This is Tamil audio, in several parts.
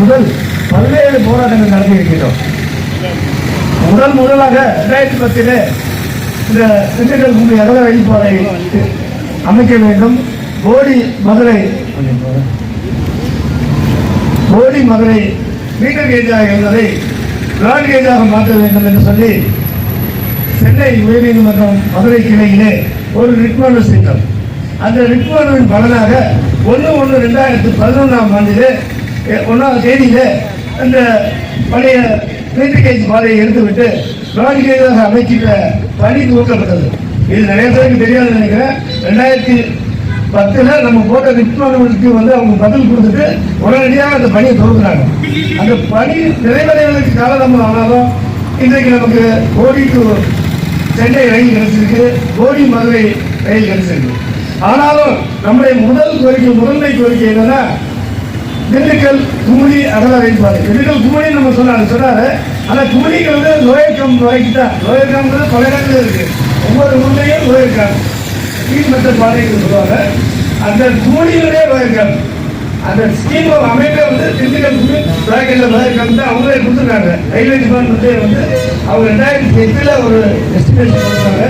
முதல் பல்வேறு போராட்டங்கள் நடத்தி இருக்கின்றோம். முதல் முதலாக ரெண்டாயிரத்தி பத்திலே இந்த திண்டுக்கல் மும்பை அகல வழிபாதை அமைக்க வேண்டும். போடி மதுரை போடி மதுரை மீட்டர் கேஜாக இருந்ததை பிராட் கேஜாக மாற்ற வேண்டும் என்று சொல்லி சென்னை உயர்நீதிமன்றம் மதுரை கிளையிலே ஒரு ரிட்மனு செய்தார் அந்த ரிட்மனுவின் பலனாக ஒன்று ஒன்று ரெண்டாயிரத்து பதினொன்றாம் ஆண்டிலே ஒன்றாம் தேதியில் அந்த பழைய மீட்டர் கேஜ் பாதையை எடுத்துவிட்டு பிராட் கேஜாக அமைக்கின்ற பணி துவக்கப்பட்டது. இது நிறைய பேருக்கு தெரியாது நினைக்கிறேன். ரெண்டாயிரத்தி பத்தில் நம்ம போட்ட ரிட்மனுக்கு வந்து அவங்க பதில் கொடுத்துட்டு உடனடியாக அந்த பணியை துவங்குறாங்க அந்த பணி நிறைவடைவதற்கு காலதாமதம் ஆனாலும் இன்றைக்கு நமக்கு கோடி டு சென்னை ரயில் கிடைச்சிருக்கு. கோடி மதுரை ரயில் கிடைச்சிருக்கு. ஆனாலும் நம்முடைய முதல் கோரிக்கை முதன்மை கோரிக்கை என்னன்னா திண்டுக்கல் குமுடி அகல வைப்பாரு திண்டுக்கல் குமுடி நம்ம சொன்னாரு சொன்னாரு. ஆனால் குமுடிக்கு வந்து லோயக்கம் வரைக்கும் தான் லோயர் பல இடத்துல இருக்கு. ஒவ்வொரு ஊர்லேயும் லோயக்கம் ஸ்கீம் மெத்தட் பாதைன்னு சொல்லுவாங்க. அந்த குமுடியிலே லோயக்கம் அந்த ஸ்கீம் அமைப்பே வந்து திண்டுக்கல் குமுடி லோயக்கல்ல லோயக்கம் தான் அவங்களே கொடுத்துருக்காங்க. ரயில்வே டிபார்ட்மெண்ட்டே வந்து அவங்க ரெண்டாயிரத்தி எட்டில் ஒரு எஸ்டிமேட் கொடுத்தாங்க.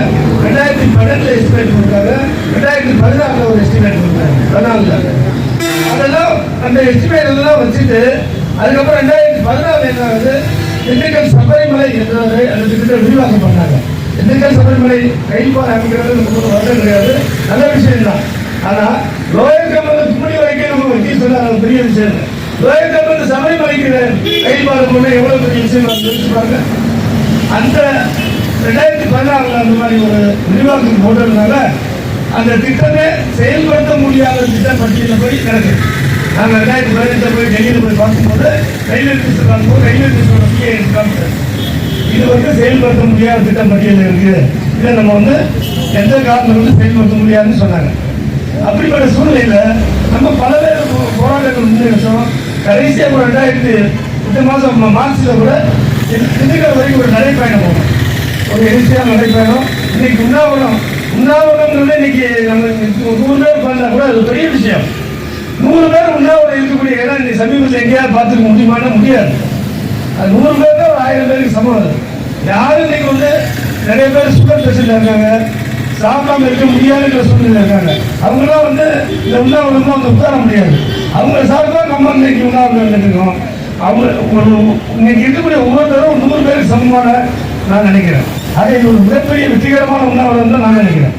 ரெண்டாயிரத்தி பன்னெண்டில் எஸ்டிமேட் கொடுத்தாங்க. ரெண்டாயிரத்தி பதினாறில் ஒரு எஸ்டிமேட் கொடுத்தாங்க. பதினாலுல அதெல்லாம் அந்த எஸ்டிமேட் எல்லாம் வச்சுட்டு அதுக்கப்புறம் ரெண்டாயிரத்தி பதினாறு என்ன ஆகுது? திண்டுக்கல் சபரிமலை என்ற அந்த திட்டத்தை விரிவாக்கம் பண்ணாங்க. திண்டுக்கல் சபரிமலை ரயில் பாதை அமைக்கிறது நமக்கு ஒரு வருடம் கிடையாது. நல்ல விஷயம் தான் ஆனா லோயர் கம்பெனி வரைக்கும் நம்ம வக்கீல் சொன்னாங்க பெரிய விஷயம் இல்லை. லோயர் கம்பெனி சபரிமலைக்கு ரயில் பண்ண எவ்வளோ எவ்வளவு பெரிய விஷயம் அது பாருங்க. அந்த ரெண்டாயிரத்தி பதினாறுல அந்த மாதிரி ஒரு விரிவாக்கம் போட்டதுனால அந்த திட்டத்தை செயல்படுத்த முடியாத திட்டம் பட்டியலில் போய் கிடக்கு. நாங்கள் ரெண்டாயிரத்தி பதினெட்டில் போய் டெல்லியில் போய் பார்க்கும்போது ரயில்வே மினிஸ்டர் பார்க்கும்போது ரயில்வே மினிஸ்டரோட பிஏ காமிச்சார் இது வந்து செயல்படுத்த முடியாத திட்டம் பட்டியலில் இருக்கு. இதை நம்ம வந்து எந்த காரணம் வந்து செயல்படுத்த முடியாதுன்னு சொன்னாங்க. அப்படிப்பட்ட சூழ்நிலையில் நம்ம பலவேறு போராட்டங்கள் முன்னெடுத்தோம். கடைசியாக ஒரு ரெண்டாயிரத்தி இந்த மாதம் மார்ச்சில் கூட திண்டுக்கல் வரைக்கும் ஒரு நடைப்பயணம் போகணும் ஒரு எழுச்சியான நடைப்பயணம். இன்னைக்கு உண்ணாவிரம் உண்ணாவிரம்ங்கிறது இன்னைக்கு நம்ம நூறு பேர் பண்ணா கூட அது பெரிய விஷயம். நூறு பேர் உண்ணாவிரம் இருக்கக்கூடிய இடம் இன்னைக்கு சமீபத்தில் எங்கேயாவது பார்த்துக்க முடியுமான்னா முடியாது. அது நூறு பேர் தான் ஒரு ஆயிரம் பேருக்கு சமம் அது. யாரும் இன்னைக்கு வந்து நிறைய பேர் சுகர் பேஷண்ட் இருக்காங்க. சாப்பிடாம இருக்க முடியாதுங்கிற சூழ்நிலை இருக்காங்க. அவங்களாம் வந்து இந்த உண்ணாவிரம் வந்து உட்கார முடியாது. அவங்க சாப்பிட்டா நம்ம இன்னைக்கு உண்ணாவிரம் இருக்கோம். அவங்க ஒரு இன்னைக்கு இருக்கக்கூடிய ஒவ்வொருத்தரும் நூறு பேருக்கு சமமான நான் நினைக்கிறேன். அது இது ஒரு மிகப்பெரிய வெற்றிகரமான உண்ணாவிரம் தான் நான் நினைக்கிறேன்.